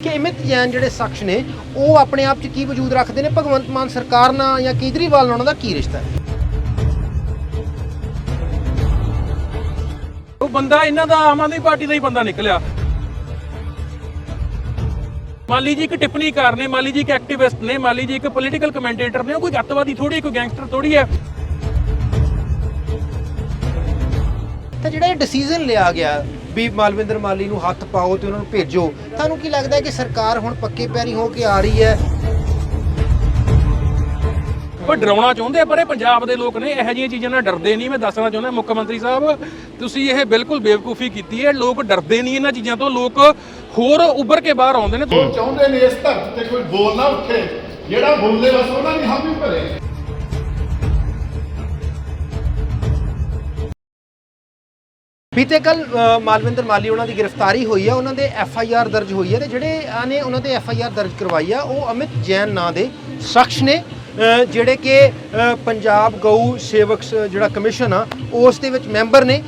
ਕਿ ਅਮਿਤ ਜੈਨ ਜਿਹੜੇ ਸ਼ਖਸ ਨੇ ਉਹ ਆਪਣੇ ਆਪ 'ਚ ਕੀ ਵਜੂਦ ਰੱਖਦੇ ਨੇ? ਭਗਵੰਤ ਮਾਨ ਸਰਕਾਰ ਨਾਲ ਜਾਂ ਕੇਜਰੀਵਾਲ ਨਾਲ ਉਹਨਾਂ ਦਾ ਕੀ ਰਿਸ਼ਤਾ ਹੈ? ਉਹ ਬੰਦਾ ਇਹਨਾਂ ਦਾ ਆਮ ਆਦਮੀ ਪਾਰਟੀ ਦਾ ਹੀ ਬੰਦਾ ਨਿਕਲਿਆ। ਮਾਲੀ ਜੀ ਇੱਕ ਟਿੱਪਣੀਕਾਰ ਨੇ ਮਾਲੀ ਜੀ ਇੱਕ ਐਕਟਿਵਿਸਟ ਨੇ ਮਾਲੀ ਜੀ ਇੱਕ ਪੋਲੀਟੀਕਲ ਕਮੈਂਟੇਟਰ ਨੇ ਉਹ ਕੋਈ ਅੱਤਵਾਦੀ ਥੋੜੀ ਕੋਈ ਗੈਂਗਸਟਰ ਥੋੜੀ ਹੈ। ਤਾਂ ਜਿਹੜਾ ਇਹ ਡਿਸੀਜਨ ਲਿਆ ਗਿਆ ਵੀ ਮਾਲਵਿੰਦਰ ਮਾਲੀ ਨੂੰ ਹੱਥ ਪਾਓ ਤੇ ਉਹਨਾਂ ਨੂੰ ਭੇਜੋ। ਤੁਹਾਨੂੰ ਕੀ ਲੱਗਦਾ ਹੈ ਕਿ ਸਰਕਾਰ ਹੁਣ ਪੱਕੇ ਪੈਰੀ ਹੋ ਕੇ ਆ ਰਹੀ ਹੈ? ਪਰ ਡਰਾਉਣਾ ਚਾਹੁੰਦੇ ਆ ਪਰ ਇਹ ਪੰਜਾਬ ਦੇ ਲੋਕ ਨੇ ਇਹੋ ਜਿਹੀਆਂ ਚੀਜ਼ਾਂ ਨਾਲ ਡਰਦੇ ਨਹੀਂ। ਮੈਂ ਦੱਸਣਾ ਚਾਹੁੰਦਾ ਮੁੱਖ ਮੰਤਰੀ ਸਾਹਿਬ ਤੁਸੀਂ ਇਹ ਬਿਲਕੁਲ ਬੇਵਕੂਫੀ ਕੀਤੀ ਹੈ। ਲੋਕ ਡਰਦੇ ਨਹੀਂ ਇਹਨਾਂ ਚੀਜ਼ਾਂ ਤੋਂ। ਲੋਕ ਹੋਰ ਉੱਭਰ ਕੇ ਬਾਹਰ ਆਉਂਦੇ ਨੇ। ਉਹ ਚਾਹੁੰਦੇ ਨੇ ਇਸ ਧਰਤੀ ਤੇ ਕੋਈ ਬੋਲ ਨਾ ਉੱਠੇ ਜਿਹੜਾ ਬੋਲੇ ਬਸ ਉਹਨਾਂ ਦੀ ਹਾਮੀ ਭਰੇ। ਬੀਤੇ ਕੱਲ ਮਾਲਵਿੰਦਰ ਮਾਲੀ ਉਹਨਾਂ ਦੀ ਗ੍ਰਿਫਤਾਰੀ ਹੋਈ ਆ, ਉਹਨਾਂ ਦੇ ਐਫ ਆਈ ਆਰ ਦਰਜ ਹੋਈ ਹੈ ਤੇ ਜਿਹੜੇ ਨੇ ਉਹਨਾਂ ਦੇ ਐਫ ਆਈ ਆਰ ਦਰਜ ਕਰਵਾਈ ਆ, ਉਹ ਅਮਿਤ ਜੈਨ ਨਾਂ ਦੇ ਸ਼ਖਸ ਨੇ ਜਿਹੜੇ ਕਿ ਪੰਜਾਬ ਗਊ ਸੇਵਕ ਸ- ਜਿਹੜਾ ਕਮਿਸ਼ਨ ਆ, ਉਸ ਦੇ ਵਿੱਚ ਮੈਂਬਰ ਨੇ।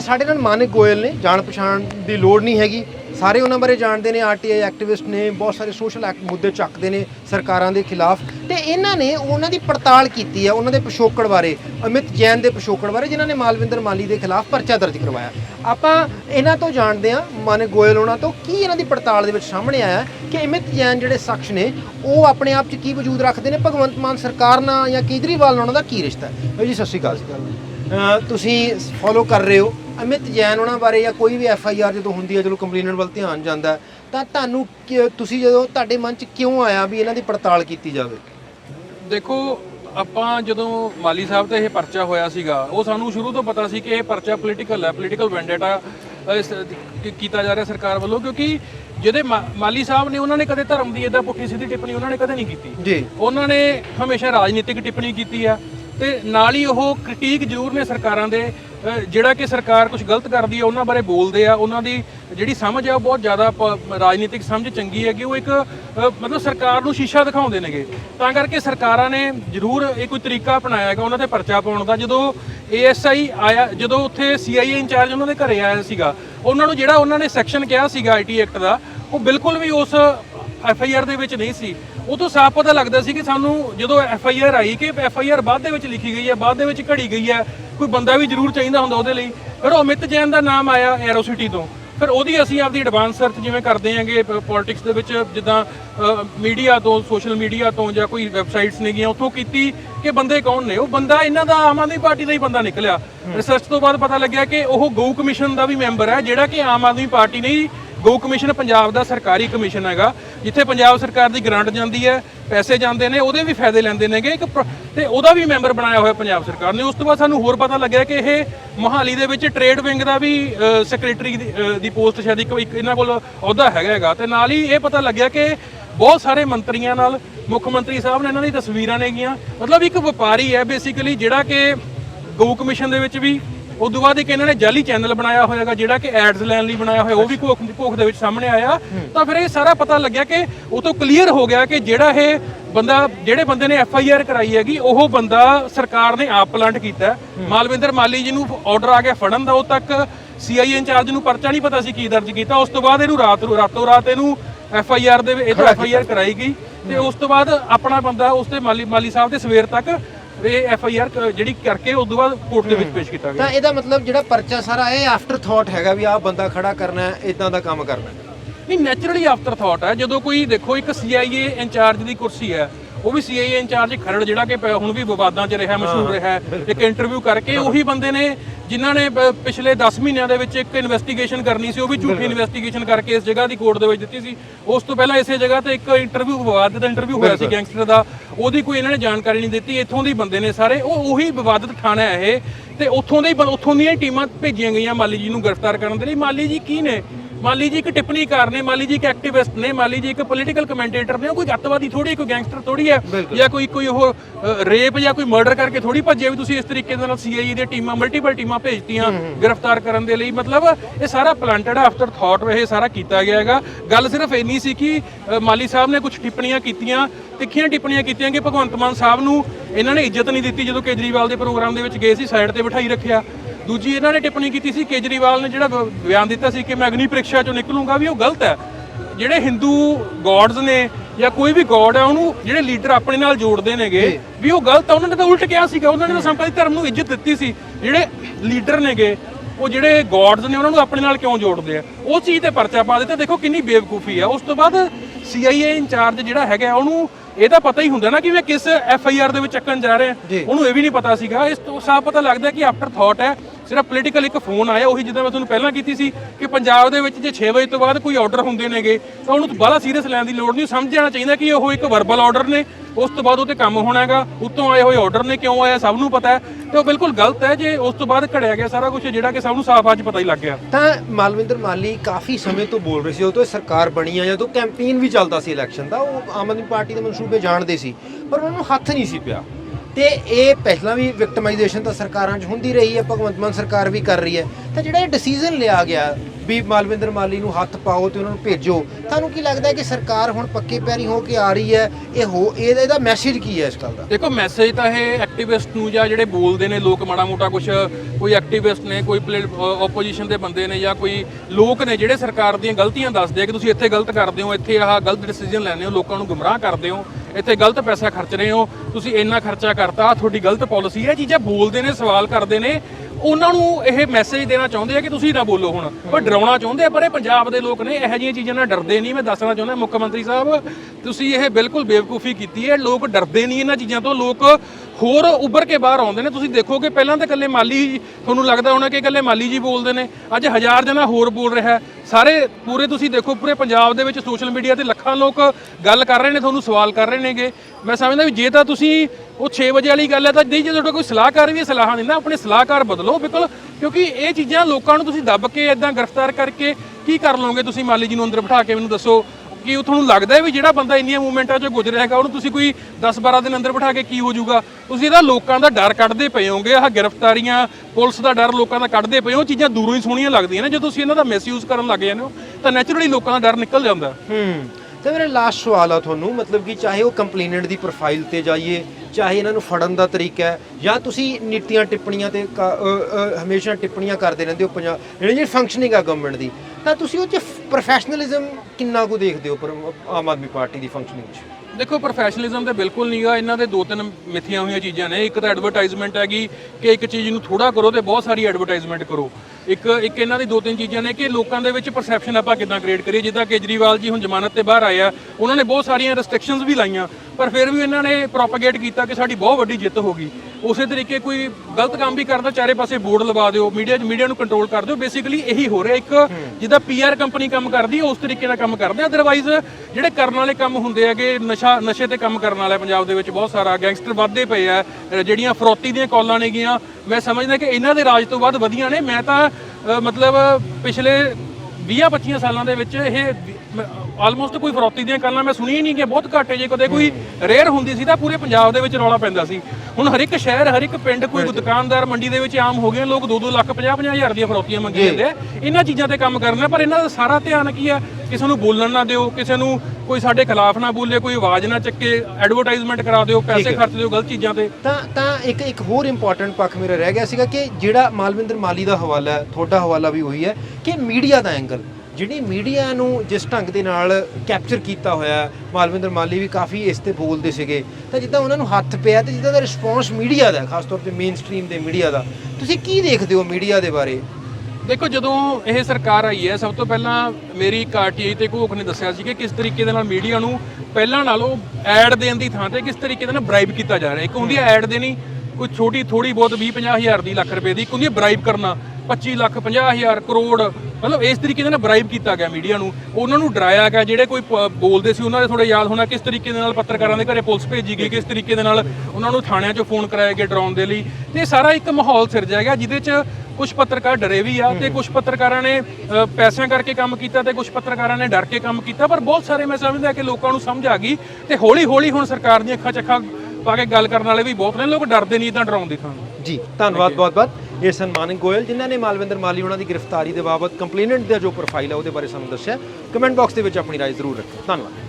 ਸਾਡੇ ਨਾਲ ਮਾਨਿਕ ਗੋਇਲ ਨੇ, ਜਾਣ ਪਛਾਣ ਦੀ ਲੋੜ ਨਹੀਂ ਹੈਗੀ। ਸਾਰੇ ਉਹਨਾਂ ਬਾਰੇ ਜਾਣਦੇ ਨੇ ਆਰਟੀਆਈ ਐਕਟਿਵਿਸਟ ਨੇ, ਬਹੁਤ ਸਾਰੇ ਸੋਸ਼ਲ ਐਕਟ ਮੁੱਦੇ ਚੱਕਦੇ ਨੇ ਸਰਕਾਰਾਂ ਦੇ ਖਿਲਾਫ। ਤੇ ਇਹਨਾਂ ਨੇ ਉਹਨਾਂ ਦੀ ਪੜਤਾਲ ਕੀਤੀ ਹੈ ਉਹਨਾਂ ਦੇ ਪਿਛੋਕੜ ਬਾਰੇ ਅਮਿਤ ਜੈਨ ਦੇ ਪਿਛੋਕੜ ਬਾਰੇ ਜਿਨ੍ਹਾਂ ਨੇ ਮਾਲਵਿੰਦਰ ਮਾਲੀ ਦੇ ਖਿਲਾਫ ਪਰਚਾ ਦਰਜ ਕਰਵਾਇਆ। ਆਪਾਂ ਇਹਨਾਂ ਤੋਂ ਜਾਣਦੇ ਹਾਂ ਮਾਨਿਕ ਗੋਇਲ ਉਹਨਾਂ ਤੋਂ ਕੀ ਇਹਨਾਂ ਦੀ ਪੜਤਾਲ ਦੇ ਵਿੱਚ ਸਾਹਮਣੇ ਆਇਆ ਕਿ ਅਮਿਤ ਜੈਨ ਜਿਹੜੇ ਸ਼ਖਸ ਨੇ ਉਹ ਆਪਣੇ ਆਪ 'ਚ ਕੀ ਵਜੂਦ ਰੱਖਦੇ ਨੇ? ਭਗਵੰਤ ਮਾਨ ਸਰਕਾਰ ਨਾਲ ਜਾਂ ਕੇਜਰੀਵਾਲ ਨਾਲ ਉਹਨਾਂ ਦਾ ਕੀ ਰਿਸ਼ਤਾ ਹੈ? ਜੀ ਸਤਿ ਸ਼੍ਰੀ ਅਕਾਲ ਤੁਸੀਂ ਫੋਲੋ ਕਰ ਰਹੇ ਹੋ ਅਮਿਤ ਜੈਨ ਉਹਨਾਂ ਬਾਰੇ ਜਾਂ ਕੋਈ ਵੀ ਐਫ ਆਈ ਆਰ ਜਦੋਂ ਹੁੰਦੀ ਹੈ ਜਦੋਂ ਕੰਪਲੇਨਰ ਵੱਲ ਧਿਆਨ ਜਾਂਦਾ ਤਾਂ ਤੁਹਾਨੂੰ ਤੁਸੀਂ ਜਦੋਂ ਤੁਹਾਡੇ ਮਨ 'ਚ ਕਿਉਂ ਆਇਆ ਵੀ ਇਹਨਾਂ ਦੀ ਪੜਤਾਲ ਕੀਤੀ ਜਾਵੇ? ਦੇਖੋ ਆਪਾਂ ਜਦੋਂ ਮਾਲੀ ਸਾਹਿਬ ਤੇ ਇਹ ਪਰਚਾ ਹੋਇਆ ਸੀਗਾ ਉਹ ਸਾਨੂੰ ਸ਼ੁਰੂ ਤੋਂ ਪਤਾ ਸੀ ਕਿ ਇਹ ਪਰਚਾ ਪੋਲੀਟੀਕਲ ਹੈ ਪੋਲੀਟੀਕਲ ਵੈਂਡੇਟਾ ਕੀਤਾ ਜਾ ਰਿਹਾ ਸਰਕਾਰ ਵੱਲੋਂ ਕਿਉਂਕਿ ਜਿਹਦੇ ਮਾਲੀ ਸਾਹਿਬ ਨੇ ਉਹਨਾਂ ਨੇ ਕਦੇ ਧਰਮ ਦੀ ਇਦਾਂ ਪੁੱਠੀ ਸਿੱਧੀ ਟਿੱਪਣੀ ਉਹਨਾਂ ਨੇ ਕਦੇ ਨਹੀਂ ਕੀਤੀ। ਜੀ। ਉਹਨਾਂ ਨੇ ਹਮੇਸ਼ਾ ਰਾਜਨੀਤਿਕ ਟਿੱਪਣੀ ਕੀਤੀ ਆ ਤੇ ਨਾਲ ਹੀ ਉਹ ਕ੍ਰਿਟੀਕ ਜ਼ਰੂਰ ਨੇ ਸਰਕਾਰਾਂ ਦੇ ਜਿਹੜਾ ਕਿ ਸਰਕਾਰ ਕੁਝ ਗਲਤ ਕਰਦੀ ਹੈ ਉਹਨਾਂ ਬਾਰੇ ਬੋਲਦੇ ਆ ਉਹਨਾਂ ਦੀ ਜਿਹੜੀ ਸਮਝ ਆ ਉਹ ਬਹੁਤ ਜ਼ਿਆਦਾ ਪ- ਰਾਜਨੀਤਿਕ ਸਮਝ ਚੰਗੀ ਹੈ ਕਿ ਉਹ ਇੱਕ ਮਤਲਬ ਸਰਕਾਰ ਨੂੰ ਸ਼ੀਸ਼ਾ ਦਿਖਾਉਂਦੇ ਨੇਗੇ। ਤਾਂ ਕਰਕੇ ਸਰਕਾਰਾਂ ਨੇ ਜ਼ਰੂਰ ਇਹ ਕੋਈ ਤਰੀਕਾ ਅਪਣਾਇਆ ਹੈਗਾ, ਉਹਨਾਂ ਤੇ ਪਰਚਾ ਪਾਉਣ ਦਾ। ਜਦੋਂ ਏਐਸਆਈ ਆਇਆ, ਜਦੋਂ ਉੱਥੇ ਸੀਆਈਏ ਇੰਚਾਰਜ ਉਹਨਾਂ ਦੇ ਘਰੇ ਆਇਆ ਸੀਗਾ, ਉਹਨਾਂ ਨੂੰ ਜਿਹੜਾ ਉਹਨਾਂ ਨੇ ਸੈਕਸ਼ਨ ਕਿਹਾ ਸੀਗਾ ਆਈਟੀ ਐਕਟ ਦਾ, ਉਹ ਬਿਲਕੁਲ ਵੀ ਉਸ ਐਫ ਆਈ ਆਰ ਦੇ ਵਿੱਚ ਨਹੀਂ ਸੀ। ਉਹ ਤੋਂ ਸਾਫ਼ ਪਤਾ ਲੱਗਦਾ ਸੀ ਕਿ ਸਾਨੂੰ ਜਦੋਂ ਐਫ ਆਈ ਆਰ ਆਈ, ਕਿ ਐਫ ਆਈ ਆਰ ਬਾਅਦ ਦੇ ਵਿੱਚ ਲਿਖੀ ਗਈ ਹੈ, ਬਾਅਦ ਦੇ ਵਿੱਚ ਘੜੀ ਗਈ ਹੈ, ਕੋਈ ਬੰਦਾ ਵੀ ਜ਼ਰੂਰ ਚਾਹੀਦਾ ਹੁੰਦਾ ਉਹਦੇ ਲਈ। ਫਿਰ ਉਹ ਅਮਿਤ ਜੈਨ ਦਾ ਨਾਮ ਆਇਆ ਐਰੋਸਿਟੀ ਤੋਂ। ਫਿਰ ਉਹਦੀ ਅਸੀਂ ਆਪਦੀ ਐਡਵਾਂਸ ਸਰਚ ਜਿਵੇਂ ਕਰਦੇ ਆਂਗੇ ਪੋਲਿਟਿਕਸ ਦੇ ਵਿੱਚ ਜਿੱਦਾਂ ਮੀਡੀਆ ਤੋਂ ਸੋਸ਼ਲ ਮੀਡੀਆ ਤੋਂ ਜਾਂ ਕੋਈ ਵੈਬਸਾਈਟਸ ਨੇਗੀਆਂ ਉੱਥੋਂ ਕੀਤੀ ਕਿ ਬੰਦੇ ਕੌਣ ਨੇ? ਉਹ ਬੰਦਾ ਇਹਨਾਂ ਦਾ ਆਮ ਆਦਮੀ ਪਾਰਟੀ ਦਾ ਹੀ ਬੰਦਾ ਨਿਕਲਿਆ। ਰਿਸਰਚ ਤੋਂ ਬਾਅਦ ਪਤਾ ਲੱਗਿਆ ਕਿ ਉਹ ਗਊ ਕਮਿਸ਼ਨ ਦਾ ਵੀ ਮੈਂਬਰ ਹੈ ਜਿਹੜਾ ਕਿ ਆਮ ਆਦਮੀ ਪਾਰਟੀ ਨਹੀਂ ਗਊ ਕਮਿਸ਼ਨ ਪੰਜਾਬ ਦਾ ਸਰਕਾਰੀ ਕਮਿਸ਼ਨ ਹੈਗਾ ਜਿੱਥੇ ਪੰਜਾਬ ਸਰਕਾਰ ਦੀ ਗ੍ਰਾਂਟ ਜਾਂਦੀ ਹੈ ਪੈਸੇ ਜਾਂਦੇ ਨੇ ਉਹਦੇ ਵੀ ਫਾਇਦੇ ਲੈਂਦੇ ਨੇਗੇ ਇੱਕ ਪ੍ਰ- ਤੇ ਉਹਦਾ ਵੀ ਮੈਂਬਰ ਬਣਾਇਆ ਹੋਇਆ ਪੰਜਾਬ ਸਰਕਾਰ ਨੇ। ਉਸ ਤੋਂ ਬਾਅਦ ਸਾਨੂੰ ਹੋਰ ਪਤਾ ਲੱਗਿਆ ਕਿ ਇਹ ਮੋਹਾਲੀ ਦੇ ਵਿੱਚ ਟ੍ਰੇਡ ਵਿੰਗ ਦਾ ਵੀ ਸੈਕਟਰੀ ਦੀ, ਪੋਸਟ ਸ਼ਾਇਦ ਇੱਕ ਇੱਕ ਇਹਨਾਂ ਕੋਲ ਅਹੁਦਾ ਹੈਗਾ ਹੈਗਾ। ਤੇ ਨਾਲ ਹੀ ਇਹ ਪਤਾ ਲੱਗਿਆ ਕਿ ਬਹੁਤ ਸਾਰੇ ਮੰਤਰੀਆਂ ਨਾਲ ਮੁੱਖ ਮੰਤਰੀ ਸਾਹਿਬ ਨੇ ਇਹਨਾਂ ਦੀ ਤਸਵੀਰਾਂ ਨੇਗੀਆਂ। ਮਤਲਬ ਇੱਕ ਵਪਾਰੀ ਹੈ ਬੇਸਿਕਲੀ ਜਿਹੜਾ ਕਿ ਗਊ ਕਮਿਸ਼ਨ ਦੇ ਵਿੱਚ ਵੀ ਉਦੋਂ ਬਾਅਦ ਇੱਕ ਇਹਨਾਂ ਨੇ ਜਾਲੀ ਚੈਨਲ ਬਣਾਇਆ ਹੋਇਆਗਾ ਜਿਹੜਾ ਕਿ ਐਡਸ ਲੈਣ ਲਈ ਬਣਾਇਆ ਹੋਇਆ ਉਹ ਵੀ ਕੋਖ ਕੋਖ ਦੇ ਵਿੱਚ ਸਾਹਮਣੇ ਆਇਆ। ਤਾਂ ਫਿਰ ਇਹ ਸਾਰਾ ਪਤਾ ਲੱਗਿਆ ਕਿ ਉਹ ਤੋਂ ਕਲੀਅਰ ਹੋ ਗਿਆ ਕਿ ਜਿਹੜਾ ਇਹ ਬੰਦਾ ਜਿਹੜੇ ਬੰਦੇ ਨੇ ਐਫ ਆਈ ਆਰ ਕਰਾਈ ਹੈਗੀ ਉਹ ਬੰਦਾ ਸਰਕਾਰ ਨੇ ਆਪ ਪਲਾਂਟ ਕੀਤਾ। ਮਾਲਵਿੰਦਰ ਮਾਲੀ ਜੀ ਨੂੰ ਆਰਡਰ ਆ ਗਿਆ ਫੜਨ ਦਾ ਉਹ ਤੱਕ ਸੀਆਈਏ ਇੰਚਾਰਜ ਨੂੰ ਪਰਚਾ ਨਹੀਂ ਪਤਾ ਸੀ ਕੀ ਦਰਜ ਕੀਤਾ। ਉਸ ਤੋਂ ਬਾਅਦ ਇਹਨੂੰ ਰਾਤ ਨੂੰ ਰਾਤੋਂ ਰਾਤ ਇਹਨੂੰ ਐਫ ਆਈ ਆਰ ਦੇ ਇਹ ਐਫ ਆਈ ਆਰ ਕਰਾਈ ਗਈ। ਤੇ ਉਸ ਤੋਂ ਬਾਅਦ ਆਪਣਾ ਬੰਦਾ ਉਸ ਤੇ ਮਾਲੀ ਮਾਲੀ ਸਾਹਿਬ ਤੇ ਸਵੇਰ ਤੱਕ ਇਹ ਐਫ ਆਈ ਆਰ ਜਿਹੜੀ ਕਰਕੇ ਉਸ ਤੋਂ ਬਾਅਦ ਕੋਰਟ ਦੇ ਵਿੱਚ ਪੇਸ਼ ਕੀਤਾ ਗਿਆ। ਤਾਂ ਇਹਦਾ ਮਤਲਬ ਜਿਹੜਾ ਪਰਚਾ ਸਾਰਾ ਇਹ ਆਫਟਰ ਥਾਟ ਹੈਗਾ ਵੀ ਆਹ ਬੰਦਾ ਖੜਾ ਕਰਨਾ ਹੈ ਇਦਾਂ ਦਾ ਕੰਮ ਕਰਨਾ ਹੈ। ਨਹੀਂ ਨੈਚੁਰਲੀ ਆਫਟਰ ਥਾਟ ਹੈ। ਜਦੋਂ ਕੋਈ ਦੇਖੋ ਇੱਕ ਸੀਆਈਏ ਇੰਚਾਰਜ ਦੀ ਕੁਰਸੀ ਹੈ ਉਹ ਵੀ ਸੀਆਈਏ ਇੰਚਾਰਜ ਖਰੜ ਜਿਹੜਾ ਕਿ ਹੁਣ ਵੀ ਵਿਵਾਦਾਂ 'ਚ ਰਿਹਾ ਮਸ਼ਹੂਰ ਰਿਹਾ। ਇੱਕ ਇੰਟਰਵਿਊ ਕਰਕੇ ਉਹੀ ਬੰਦੇ ਨੇ ਜਿਨ੍ਹਾਂ ਨੇ ਪਿਛਲੇ 10 ਮਹੀਨਿਆਂ ਦੇ ਵਿੱਚ ਇੱਕ ਇਨਵੈਸਟੀਗੇਸ਼ਨ ਕਰਨੀ ਸੀ ਉਹ ਵੀ ਝੂਠੀ ਇਨਵੈਸਟੀਗੇਸ਼ਨ ਕਰਕੇ ਇਸ ਜਗ੍ਹਾ ਦੀ ਕੋਰਟ ਦੇ ਵਿੱਚ ਦਿੱਤੀ ਸੀ। ਉਸ ਤੋਂ ਪਹਿਲਾਂ ਇਸੇ ਜਗ੍ਹਾ ਤੇ ਇੱਕ ਇੰਟਰਵਿਊ ਵਿਵਾਦਿਤ ਇੰਟਰਵਿਊ ਹੋਇਆ ਸੀ ਗੈਂਗਸਟਰ ਦਾ। ਉਹਦੀ ਕੋਈ ਇਹਨਾਂ ਨੇ ਜਾਣਕਾਰੀ ਨਹੀਂ ਦਿੱਤੀ ਇੱਥੋਂ ਦੇ ਬੰਦੇ ਨੇ ਸਾਰੇ। ਉਹ ਉਹੀ ਵਿਵਾਦਿਤ ਥਾਣਾ ਹੈ ਇਹ। ਤੇ ਉੱਥੋਂ ਦੇ ਉੱਥੋਂ ਦੀਆਂ ਟੀਮਾਂ ਭੇਜੀਆਂ ਗਈਆਂ ਮਾਲੀ ਜੀ ਨੂੰ ਗ੍ਰਿਫਤਾਰ ਕਰਨ ਦੇ ਲਈ। ਮਾਲੀ ਜੀ ਕੀ ਨੇ? ਮਾਲੀ ਜੀ ਇੱਕ ਟਿੱਪਣੀਕਾਰ ਨੇ ਮਾਲੀ ਜੀ ਇੱਕ ਐਕਟਿਵਿਸਟ ਨੇ ਮਾਲੀ ਜੀ ਇੱਕ ਪੋਲੀਟੀਕਲ ਕਮੈਂਟੇਟਰ ਨੇ ਉਹ ਕੋਈ ਅੱਤਵਾਦੀ ਥੋੜੀ ਕੋਈ ਗੈਂਗਸਟਰ ਥੋੜੀ ਹੈ ਜਾਂ ਕੋਈ ਕੋਈ ਉਹ ਰੇਪ ਜਾਂ ਕੋਈ ਮਰਡਰ ਕਰਕੇ ਥੋੜੀ ਭੱਜੇ ਵੀ ਤੁਸੀਂ ਇਸ ਤਰੀਕੇ ਦੇ ਨਾਲ ਸੀਆਈਏ ਦੀਆਂ ਟੀਮਾਂ ਮਲਟੀਪਲ ਟੀਮਾਂ ਭੇਜਤੀਆਂ ਗ੍ਰਿਫਤਾਰ ਕਰਨ ਦੇ ਲਈ। ਮਤਲਬ ਇਹ ਸਾਰਾ ਪਲਾਂਟਡ ਆਫਟਰ ਥਾਟ ਇਹ ਸਾਰਾ ਕੀਤਾ ਗਿਆ ਹੈਗਾ। ਗੱਲ ਸਿਰਫ ਇੰਨੀ ਸੀ ਕਿ ਮਾਲੀ ਸਾਹਿਬ ਨੇ ਕੁਝ ਟਿੱਪਣੀਆਂ ਕੀਤੀਆਂ ਤਿੱਖੀਆਂ ਟਿੱਪਣੀਆਂ ਕੀਤੀਆਂ ਕਿ ਭਗਵੰਤ ਮਾਨ ਸਾਹਿਬ ਨੂੰ ਇਹਨਾਂ ਨੇ ਇੱਜ਼ਤ ਨਹੀਂ ਦਿੱਤੀ ਜਦੋਂ ਕੇਜਰੀਵਾਲ ਦੇ ਪ੍ਰੋਗਰਾਮ ਦੇ ਵਿੱਚ ਗਏ ਸੀ ਸਾਈਡ ਤੇ ਬਿਠਾਈ ਰੱਖਿਆ। ਦੂਜੀ ਇਹਨਾਂ ਨੇ ਟਿੱਪਣੀ ਕੀਤੀ ਸੀ ਕੇਜਰੀਵਾਲ ਨੇ ਜਿਹੜਾ ਬਿਆਨ ਦਿੱਤਾ ਸੀ ਕਿ ਮੈਂ ਅਗਨੀ ਪ੍ਰੀਖਿਆ ਚੋਂ ਨਿਕਲੂੰਗਾ ਵੀ ਉਹ ਗਲਤ ਹੈ। ਜਿਹੜੇ ਹਿੰਦੂ ਗੋਡਸ ਨੇ ਜਾਂ ਕੋਈ ਵੀ ਗੋਡ ਹੈ ਉਹਨੂੰ ਜਿਹੜੇ ਲੀਡਰ ਆਪਣੇ ਨਾਲ ਜੋੜਦੇ ਨੇਗੇ ਵੀ ਉਹ ਗਲਤ ਆ ਉਹਨਾਂ ਨੇ ਤਾਂ ਉਲਟ ਕਿਹਾ ਸੀਗਾ। ਉਹਨਾਂ ਨੇ ਤਾਂ ਸੰਪਰਦਾਇ ਧਰਮ ਨੂੰ ਇੱਜ਼ਤ ਦਿੱਤੀ ਸੀ। ਜਿਹੜੇ ਲੀਡਰ ਨੇਗੇ ਉਹ ਜਿਹੜੇ ਗੋਡਸ ਨੇ ਉਹਨਾਂ ਨੂੰ ਆਪਣੇ ਨਾਲ ਕਿਉਂ ਜੋੜਦੇ ਆ? ਉਹ ਚੀਜ਼ ਤੇ ਪਰਚਾ ਪਾ ਦਿੱਤਾ। ਦੇਖੋ ਕਿੰਨੀ ਬੇਵਕੂਫੀ ਆ ਉਸ ਤੋਂ ਬਾਅਦ ਸੀਆਈਏ ਇੰਚਾਰਜ ਜਿਹੜਾ ਹੈਗਾ ਉਹਨੂੰ ਇਹ ਤਾਂ ਪਤਾ ਹੀ ਹੁੰਦਾ ਨਾ ਕਿ ਮੈਂ ਕਿਸ ਐਫ ਆਈ ਆਰ ਦੇ ਵਿੱਚ ਚੱਕਣ ਜਾ ਰਿਹਾ। ਉਹਨੂੰ ਇਹ ਵੀ ਨਹੀਂ ਪਤਾ ਸੀਗਾ ਇਸ ਤੋਂ ਸਾਫ਼ ਪਤਾ ਲੱਗਦਾ ਕਿ ਆਫਟਰ ਥਾਟ ਹੈ ਸਿਰਫ ਪੋਲੀਟੀਕਲ ਇੱਕ ਫੋਨ ਆਇਆ, ਉਹੀ ਜਿੱਦਾਂ ਮੈਂ ਤੁਹਾਨੂੰ ਪਹਿਲਾਂ ਕੀਤੀ ਸੀ ਕਿ ਪੰਜਾਬ ਦੇ ਵਿੱਚ ਜੇ 6 ਵਜੇ ਤੋਂ ਬਾਅਦ ਕੋਈ ਆਰਡਰ ਹੁੰਦੇ ਨੇਗੇ, ਤਾਂ ਉਹਨੂੰ ਬਾਹਲਾ ਸੀਰੀਅਸ ਲੈਣ ਦੀ ਲੋੜ ਨਹੀਂ ਸਮਝ ਜਾਣਾ ਚਾਹੀਦਾ ਕਿ ਉਹ ਇੱਕ ਵਰਬਲ ਆਰਡਰ ਨੇ, ਉਸ ਤੋਂ ਬਾਅਦ ਉਹ ਕੰਮ ਹੋਣਾ ਹੈਗਾ, ਉੱਤੋਂ ਆਏ ਹੋਏ ਆਰਡਰ ਨੇ, ਕਿਉਂ ਆਇਆ ਸਭ ਨੂੰ ਪਤਾ ਹੈ, ਤੇ ਉਹ ਬਿਲਕੁਲ ਗਲਤ ਹੈ, ਜੇ ਉਸ ਤੋਂ ਬਾਅਦ ਘੜਿਆ ਗਿਆ ਸਾਰਾ ਕੁਝ ਜਿਹੜਾ ਕਿ ਸਭ ਨੂੰ ਸਾਫ਼ ਅੱਜ ਪਤਾ ਹੀ ਲੱਗ ਗਿਆ। ਤਾਂ ਮਾਲਵਿੰਦਰ ਮਾਲੀ ਕਾਫੀ ਸਮੇਂ ਤੋਂ ਬੋਲ ਰਹੇ ਸੀ, ਉਹ ਤੋਂ ਇਹ ਸਰਕਾਰ ਬਣੀ ਆ ਜਦੋਂ ਕੈਂਪੇਨ ਵੀ ਚੱਲਦਾ ਸੀ ਇਲੈਕਸ਼ਨ ਦਾ, ਉਹ ਆਮ ਆਦਮੀ ਪਾਰਟੀ ਦੇ ਮਨਸੂਬੇ ਜਾਣਦੇ ਸੀ, ਪਰ ਉਹਨਾਂ ਨੂੰ ਹੱਥ ਨਹੀਂ ਸੀ ਪਿਆ। ਤੇ ਇਹ ਪਹਿਲਾਂ ਵੀ ਵਿਕਟਮਾਈਜੇਸ਼ਨ ਤਾਂ ਸਰਕਾਰਾਂ 'ਚ ਹੁੰਦੀ ਰਹੀ ਹੈ, ਭਗਵੰਤ ਮਾਨ ਸਰਕਾਰ ਵੀ ਕਰ ਰਹੀ ਹੈ। ਤਾਂ ਜਿਹੜਾ ਇਹ ਡਿਸੀਜਨ ਲਿਆ ਗਿਆ ਵੀ ਮਾਲਵਿੰਦਰ ਮਾਲੀ ਨੂੰ ਹੱਥ ਪਾਓ ਤੇ ਉਹਨਾਂ ਨੂੰ ਭੇਜੋ, ਤੁਹਾਨੂੰ ਕੀ ਲੱਗਦਾ ਹੈ ਕਿ ਸਰਕਾਰ ਹੁਣ ਪੱਕੇ ਪੈਰੀ ਹੋ ਕੇ ਆ ਰਹੀ ਹੈ? ਇਹ ਹੋ ਇਹਦਾ ਇਹਦਾ ਮੈਸੇਜ ਕੀ ਹੈ ਇਸ ਗੱਲ ਦਾ? ਦੇਖੋ ਮੈਸੇਜ ਤਾਂ ਇਹ ਐਕਟਿਵਿਸਟ ਨੂੰ ਜਾਂ ਜਿਹੜੇ ਬੋਲਦੇ ਨੇ ਲੋਕ, ਮਾੜਾ ਮੋਟਾ ਕੁਝ ਕੋਈ ਐਕਟਿਵਿਸਟ ਨੇ, ਕੋਈ ਆਪੋਜੀਸ਼ਨ ਦੇ ਬੰਦੇ ਨੇ ਜਾਂ ਕੋਈ ਲੋਕ ਨੇ ਜਿਹੜੇ ਸਰਕਾਰ ਦੀਆਂ ਗਲਤੀਆਂ ਦੱਸਦੇ ਆ ਕਿ ਤੁਸੀਂ ਇੱਥੇ ਗਲਤ ਕਰਦੇ ਹੋ, ਇੱਥੇ ਆਹ ਗਲਤ ਡਿਸੀਜਨ ਲੈਂਦੇ ਹੋ, ਲੋਕਾਂ ਨੂੰ ਗੁੰਮਰਾਹ ਕਰਦੇ ਹੋ ਇੱਥੇ ਗਲਤ ਪੈਸਾ ਖਰਚ ਰਹੇ ਹੋ, ਤੁਸੀਂ ਇੰਨਾ ਖਰਚਾ ਕਰਤਾ, ਤੁਹਾਡੀ ਗਲਤ ਪਾਲਿਸੀ ਹੈ, ਇਹ ਚੀਜ਼ਾਂ ਬੋਲਦੇ ਨੇ, ਸਵਾਲ ਕਰਦੇ ਨੇ। ਉਹਨਾਂ ਨੂੰ ਇਹ ਮੈਸੇਜ ਦੇਣਾ ਚਾਹੁੰਦੇ ਆ ਕਿ ਤੁਸੀਂ ਨਾ ਬੋਲੋ ਹੁਣ, ਪਰ ਡਰਾਉਣਾ ਚਾਹੁੰਦੇ ਆ, ਪਰ ਇਹ ਪੰਜਾਬ ਦੇ ਲੋਕ ਨੇ, ਇਹੋ ਜਿਹੀਆਂ ਚੀਜ਼ਾਂ ਨਾਲ ਡਰਦੇ ਨਹੀਂ, ਮੈਂ ਦੱਸਣਾ ਚਾਹੁੰਦਾ, ਮੁੱਖ ਮੰਤਰੀ ਸਾਹਿਬ, ਤੁਸੀਂ ਇਹ ਬਿਲਕੁਲ ਬੇਵਕੂਫੀ ਕੀਤੀ ਹੈ, ਲੋਕ ਡਰਦੇ ਨਹੀਂ ਇਹਨਾਂ ਚੀਜ਼ਾਂ ਤੋਂ, ਲੋਕ ਹੋਰ ਉੱਭਰ ਕੇ ਬਾਹਰ ਆਉਂਦੇ ਨੇ। ਤੁਸੀਂ ਦੇਖੋਗੇ ਪਹਿਲਾਂ ਤਾਂ ਇਕੱਲੇ ਮਾਲੀ ਤੁਹਾਨੂੰ ਲੱਗਦਾ ਹੋਣਾ ਕਿ ਇਕੱਲੇ ਮਾਲੀ ਜੀ ਬੋਲਦੇ ਨੇ। ਅੱਜ ਹਜ਼ਾਰ ਜਣਾ ਹੋਰ ਬੋਲ ਰਿਹਾ ਸਾਰੇ ਪੂਰੇ ਤੁਸੀਂ ਦੇਖੋ, ਪੂਰੇ ਪੰਜਾਬ ਦੇ ਵਿੱਚ ਸੋਸ਼ਲ ਮੀਡੀਆ ਤੇ ਲੱਖਾਂ ਲੋਕ ਗੱਲ ਕਰ ਰਹੇ ਨੇ, ਤੁਹਾਨੂੰ ਸਵਾਲ ਕਰ ਰਹੇ ਨੇਗੇ। ਮੈਂ ਸਮਝਦਾ ਵੀ ਜੇ ਤਾਂ ਤੁਸੀਂ ਉਹ 6 ਵਜੇ ਵਾਲੀ ਗੱਲ ਹੈ, ਤਾਂ ਨਹੀਂ, ਜੇ ਤੁਹਾਡਾ ਕੋਈ ਸਲਾਹਕਾਰ ਵੀ ਸਲਾਹਾਂ ਦਿੰਦਾ, ਆਪਣੇ ਸਲਾਹਕਾਰ ਬਦਲੋ, ਬਿਲਕੁਲ। ਕਿਉਂਕਿ ਇਹ ਚੀਜ਼ਾਂ ਲੋਕਾਂ ਨੂੰ ਤੁਸੀਂ ਦੱਬ ਕੇ ਇਦਾਂ ਗ੍ਰਿਫਤਾਰ ਕਰਕੇ ਕੀ ਕਰ ਲਓਗੇ ਤੁਸੀਂ ਮਾਲੀ ਜੀ ਨੂੰ ਅੰਦਰ ਬਿਠਾ ਕੇ? ਮੈਨੂੰ ਦੱਸੋ। ਕਿ ਉਹ ਤੁਹਾਨੂੰ ਲੱਗਦਾ ਹੈ ਵੀ ਜਿਹੜਾ ਬੰਦਾ ਇੰਨੀਆਂ ਮੂਵਮੈਂਟਾਂ 'ਚੋਂ ਗੁਜ਼ਰਿਆ ਹੈਗਾ, ਉਹਨੂੰ ਤੁਸੀਂ ਕੋਈ 10-12 ਦਿਨ ਅੰਦਰ ਬਿਠਾ ਕੇ ਕੀ ਹੋ ਜਾਊਗਾ? ਤੁਸੀਂ ਇਹਦਾ ਲੋਕਾਂ ਦਾ ਡਰ ਕੱਢਦੇ ਪਏ ਹੋਗੇ ਆਹ ਗ੍ਰਿਫਤਾਰੀਆਂ, ਪੁਲਿਸ ਦਾ ਡਰ ਲੋਕਾਂ ਦਾ ਕੱਢਦੇ ਪਏ ਹੋ, ਉਹ ਚੀਜ਼ਾਂ ਦੂਰੋਂ ਹੀ ਸੋਹਣੀਆਂ ਲੱਗਦੀਆਂ ਨੇ ਜਦੋਂ ਤੁਸੀਂ ਇਹਨਾਂ ਦਾ ਮਿਸਯੂਜ਼ ਕਰਨ ਲੱਗ ਜਾਂਦੇ ਹੋ, ਤਾਂ ਨੈਚੁਰਲੀ ਲੋਕਾਂ ਦਾ ਡਰ ਨਿਕਲ ਜਾਂਦਾ। ਹੂੰ। ਤੇ ਮੇਰੇ ਲਾਸਟ ਸਵਾਲ ਆ ਤੁਹਾਨੂੰ, ਮਤਲਬ ਕਿ ਚਾਹੇ ਉਹ ਕੰਪਲੇਨੈਂਟ ਦੀ ਪ੍ਰੋਫਾਈਲ ਤੇ ਜਾਈਏ, ਚਾਹੇ ਇਹਨਾਂ ਨੂੰ ਫੜਨ ਦਾ ਤਰੀਕਾ ਹੈ, ਜਾਂ ਤੁਸੀਂ ਨੀਤੀਆਂ ਟਿੱਪਣੀਆਂ ਤੇ ਕ- ਹਮੇਸ਼ਾ ਟਿੱਪਣੀਆਂ ਕਰਦੇ ਰਹਿੰਦੇ ਹੋ ਪੰਜਾਬ, ਜਿਹੜੀ ਜਿਹੜੀ ਫੰਕਸ਼ਨਿੰਗ ਆ ਗਵਰਨਮੈਂਟ ਦੀ, ਤਾਂ ਤੁਸੀਂ ਉਹ ਚ ਪ੍ਰੋਫੈਸ਼ਨਲਿਜ਼ਮ ਕਿੰਨਾ ਕੁ ਦੇਖਦੇ ਹੋ ਪਰ ਆਮ ਆਦਮੀ ਪਾਰਟੀ ਦੀ ਫੰਕਸ਼ਨਿੰਗ 'ਚ? ਦੇਖੋ ਪ੍ਰੋਫੈਸ਼ਨਲਿਜ਼ਮ ਤੇ ਬਿਲਕੁਲ ਨਹੀਂਗਾ ਇਹਨਾਂ ਦੇ ਦੋ ਤਿੰਨ ਮਿੱਥੀਆਂ ਹੋਈਆਂ ਚੀਜ਼ਾਂ ਨੇ। ਇੱਕ ਤਾਂ ਐਡਵਰਟਾਈਜ਼ਮੈਂਟ ਹੈਗੀ ਕਿ ਇੱਕ ਚੀਜ਼ ਨੂੰ ਥੋੜਾ ਕਰੋ ਤੇ ਬਹੁਤ ਸਾਰੀ ਐਡਵਰਟਾਈਜ਼ਮੈਂਟ ਕਰੋ। ਇੱਕ ਇੱਕ ਇਹਨਾਂ ਦੀ ਦੋ ਤਿੰਨ ਚੀਜ਼ਾਂ ਨੇ ਕਿ ਲੋਕਾਂ ਦੇ ਵਿੱਚ ਪਰਸੈਪਸ਼ਨ ਆਪਾਂ ਕਿਦਾਂ ਕ੍ਰੀਏਟ ਕਰੀਏ, ਜਿੱਦਾਂ ਕੇਜਰੀਵਾਲ ਜੀ ਹੁਣ ਜ਼ਮਾਨਤ ਤੇ ਬਾਹਰ ਆਏ ਆ, ਉਹਨਾਂ ਨੇ ਬਹੁਤ ਸਾਰੀਆਂ ਰੈਸਟ੍ਰਿਕਸ਼ਨਸ ਵੀ ਲਾਈਆਂ, ਪਰ ਫਿਰ ਵੀ ਇਹਨਾਂ ਨੇ ਪ੍ਰੋਪਗੇਟ ਕੀਤਾ ਕਿ ਸਾਡੀ ਬਹੁਤ ਵੱਡੀ ਜਿੱਤ ਹੋ ਗਈ। ਉਸੇ ਤਰੀਕੇ ਕੋਈ ਗਲਤ ਕੰਮ ਵੀ ਕਰਦਾ, ਚਾਰੇ ਪਾਸੇ ਬੋਰਡ ਲਵਾ ਦਿਓ ਮੀਡੀਆ 'ਚ ਮੀਡੀਆ ਨੂੰ ਕੰਟਰੋਲ ਕਰ ਦਿਓ ਬੇਸਿਕਲੀ ਇਹੀ ਹੋ ਰਿਹਾ। ਇੱਕ ਜਿੱਦਾਂ ਪੀਆਰ ਕੰਪਨੀ ਕੰਮ ਕਰਦੀ ਹੈ ਉਸ ਤਰੀਕੇ ਨਾਲ ਕੰਮ ਕਰਦੇ ਅਦਰਵਾਈਜ਼ ਜਿਹੜੇ ਕਰਨ ਵਾਲੇ ਕੰਮ ਹੁੰਦੇ ਹੈਗੇ, ਨਸ਼ਾ, ਨਸ਼ੇ ਤੇ ਕੰਮ ਕਰਨ ਵਾਲਾ ਪੰਜਾਬ ਦੇ ਵਿੱਚ, ਬਹੁਤ ਸਾਰਾ ਗੈਂਗਸਟਰ ਵੱਧਦੇ ਪਏ ਆ ਜਿਹੜੀਆਂ ਫਰੋਤੀ ਦੀਆਂ ਕਾਲਾਂ ਨੇਗੀਆਂ ਮੈਂ ਸਮਝਦਾ ਕਿ ਇਹਨਾਂ ਦੇ ਰਾਜ ਤੋਂ ਬਾਅਦ ਵਧੀਆਂ ਨੇ। ਮੈਂ ਤਾਂ ਮਤਲਬ ਪਿਛਲੇ 20-25 ਸਾਲਾਂ ਦੇ ਵਿੱਚ ਇਹ ਆਲਮੋਸਟ ਕੋਈ ਫਰੋਤੀ ਦੀਆਂ ਕਾਲਾਂ ਮੈਂ ਸੁਣੀ ਹੀ ਨਹੀਂ ਕਿ ਬਹੁਤ ਘੱਟ ਹੈ। ਜੇ ਕਦੇ ਕੋਈ ਰੇਅਰ ਹੁੰਦੀ ਸੀ ਤਾਂ ਪੂਰੇ ਪੰਜਾਬ ਦੇ ਵਿੱਚ ਰੌਲਾ ਪੈਂਦਾ ਸੀ। ਹੁਣ ਹਰ ਇੱਕ ਸ਼ਹਿਰ ਹਰ ਇੱਕ ਪਿੰਡ ਕੋਈ ਦੁਕਾਨਦਾਰ ਮੰਡੀ ਦੇ ਵਿੱਚ ਆਮ ਹੋ ਗਏ ਲੋਕ 2-2 ਲੱਖ 50-50 ਹਜ਼ਾਰ ਦੀਆਂ ਫਰੋਤੀਆਂ ਮੰਗੀ ਜਾਂਦੇ ਇਹਨਾਂ ਚੀਜ਼ਾਂ ਤੇ ਕੰਮ ਕਰਨਾ ਪਰ ਇਹਨਾਂ ਦਾ ਸਾਰਾ ਧਿਆਨ ਕੀ ਆ? ਕਿਸੇ ਨੂੰ ਬੋਲਣ ਨਾ ਦਿਓ ਕਿਸੇ ਨੂੰ ਕੋਈ ਸਾਡੇ ਖਿਲਾਫ ਨਾ ਬੋਲੇ ਕੋਈ ਆਵਾਜ਼ ਨਾ ਚੱਕੇ ਐਡਵਰਟਾਈਜ਼ਮੈਂਟ ਕਰਾ ਦਿਓ ਪੈਸੇ ਖਰਚ ਦਿਓ ਗਲਤ ਚੀਜ਼ਾਂ ਤੇ। ਤਾਂ ਤਾਂ ਇੱਕ ਇੱਕ ਹੋਰ ਇੰਪੋਰਟੈਂਟ ਪੱਖ ਮੇਰਾ ਰਹਿ ਗਿਆ ਸੀਗਾ ਕਿ ਜਿਹੜਾ ਮਾਲਵਿੰਦਰ ਮਾਲੀ ਦਾ ਹਵਾਲਾ ਹੈ ਤੁਹਾਡਾ ਹਵਾਲਾ ਵੀ ਉਹੀ ਹੈ ਕਿ ਮੀਡੀਆ ਦਾ ਐਂਗਲ ਜਿਹੜੀ ਮੀਡੀਆ ਨੂੰ ਜਿਸ ਢੰਗ ਦੇ ਨਾਲ ਕੈਪਚਰ ਕੀਤਾ ਹੋਇਆ ਮਾਲਵਿੰਦਰ ਮਾਲੀ ਵੀ ਕਾਫੀ ਇਸ ਤੇ ਬੋਲਦੇ ਸੀਗੇ, ਤਾਂ ਜਿੱਦਾਂ ਉਹਨਾਂ ਨੂੰ ਹੱਥ ਪਿਆ ਤੇ ਜਿੱਦਾਂ ਦਾ ਰਿਸਪੌਂਸ ਮੀਡੀਆ ਦਾ, ਖਾਸ ਤੌਰ ਤੇ ਮੇਨ ਸਟ੍ਰੀਮ ਦੇ ਮੀਡੀਆ ਦਾ, ਤੁਸੀਂ ਕੀ ਦੇਖਦੇ ਹੋ ਮੀਡੀਆ ਦੇ ਬਾਰੇ? ਦੇਖੋ, ਜਦੋਂ ਇਹ ਸਰਕਾਰ ਆਈ ਹੈ, ਸਭ ਤੋਂ ਪਹਿਲਾਂ ਮੇਰੀ ਇੱਕ ਆਰਟੀਆਈ ਤੇ ਘੋਖ ਨੇ ਦੱਸਿਆ ਸੀ ਕਿ ਕਿਸ ਤਰੀਕੇ ਦੇ ਨਾਲ ਮੀਡੀਆ ਨੂੰ ਪਹਿਲਾਂ ਨਾਲੋਂ ਐਡ ਦੇਣ ਦੀ ਥਾਂ ਤੇ ਕਿਸ ਤਰੀਕੇ ਦੇ ਨਾਲ ਬ੍ਰਾਈਬ ਕੀਤਾ ਜਾ ਰਿਹਾ। ਇੱਕ ਹੁੰਦੀ ਹੈ ਐਡ ਦੇਣੀ, ਕੋਈ ਛੋਟੀ ਥੋੜੀ ਬਹੁਤ 20 50 ਹਜ਼ਾਰ ਦੀ ਲੱਖ ਰੁਪਏ ਦੀ, ਇੱਕ ਹੁੰਦੀ ਹੈ ਬ੍ਰਾਈਬ ਕਰਨਾ 25 ਲੱਖ 50 ਹਜ਼ਾਰ ਕਰੋੜ ਮਤਲਬ ਇਸ ਤਰੀਕੇ ਦੇ ਨਾਲ ਬਰਾਈਬ ਕੀਤਾ ਗਿਆ ਮੀਡੀਆ ਨੂੰ। ਉਹਨਾਂ ਨੂੰ ਡਰਾਇਆ ਗਿਆ ਜਿਹੜੇ ਕੋਈ ਪ- ਬੋਲਦੇ ਸੀ ਉਹਨਾਂ ਦੇ ਥੋੜੇ ਯਾਦ ਹੋਣਾ ਕਿਸ ਤਰੀਕੇ ਦੇ ਨਾਲ ਪੱਤਰਕਾਰਾਂ ਦੇ ਘਰੇ ਪੁਲਿਸ ਭੇਜੀ ਗਈ ਕਿਸ ਤਰੀਕੇ ਦੇ ਨਾਲ ਉਹਨਾਂ ਨੂੰ ਥਾਣਿਆਂ 'ਚੋਂ ਫੋਨ ਕਰਾਇਆ ਗਿਆ ਡਰਾਉਣ ਦੇ ਲਈ। ਤੇ ਇਹ ਸਾਰਾ ਇੱਕ ਮਾਹੌਲ ਸਿਰਜਿਆ ਗਿਆ ਜਿਹਦੇ 'ਚ ਕੁਝ ਪੱਤਰਕਾਰ ਡਰੇ ਵੀ ਆ ਤੇ ਕੁਝ ਪੱਤਰਕਾਰਾਂ ਨੇ ਅ, ਪੈਸਿਆਂ ਕਰਕੇ ਕੰਮ ਕੀਤਾ ਤੇ ਕੁਝ ਪੱਤਰਕਾਰਾਂ ਨੇ ਡਰ ਕੇ ਕੰਮ ਕੀਤਾ। ਪਰ ਬਹੁਤ ਸਾਰੇ ਮੈਂ ਸਮਝਦਾ ਕਿ ਲੋਕਾਂ ਨੂੰ ਸਮਝ ਆ ਗਈ ਤੇ ਹੌਲੀ ਹੌਲੀ ਹੁਣ ਸਰਕਾਰ ਦੀਆਂ ਅੱਖਾਂ 'ਚ ਅੱਖਾਂ ਪਾ ਕੇ ਗੱਲ ਕਰਨ ਵਾਲੇ ਵੀ ਬਹੁਤ ਨੇ ਲੋਕ ਡਰਦੇ ਨਹੀਂ ਇਦਾਂ ਡਰਾਉਣ ਦੀ ਥਾਂ। ਜੀ ਧੰਨਵਾਦ ਬਹੁਤ ਬਹੁਤ ਇਹ ਸਨਮਾਨਿਤ ਗੋਇਲ ਜਿਨ੍ਹਾਂ ਨੇ ਮਾਲਵਿੰਦਰ ਮਾਲੀ ਉਹਨਾਂ ਦੀ ਗ੍ਰਿਫਤਾਰੀ ਦੇ ਬਾਬਤ ਕੰਪਲੇਨੈਂਟ ਦਾ ਜੋ ਪ੍ਰੋਫਾਈਲ ਹੈ ਉਹਦੇ ਬਾਰੇ ਸਾਨੂੰ ਦੱਸਿਆ ਕਮੈਂਟ ਬਾਕਸ ਦੇ ਵਿੱਚ ਆਪਣੀ رائے ਜ਼ਰੂਰ ਰੱਖੋ ਧੰਨਵਾਦ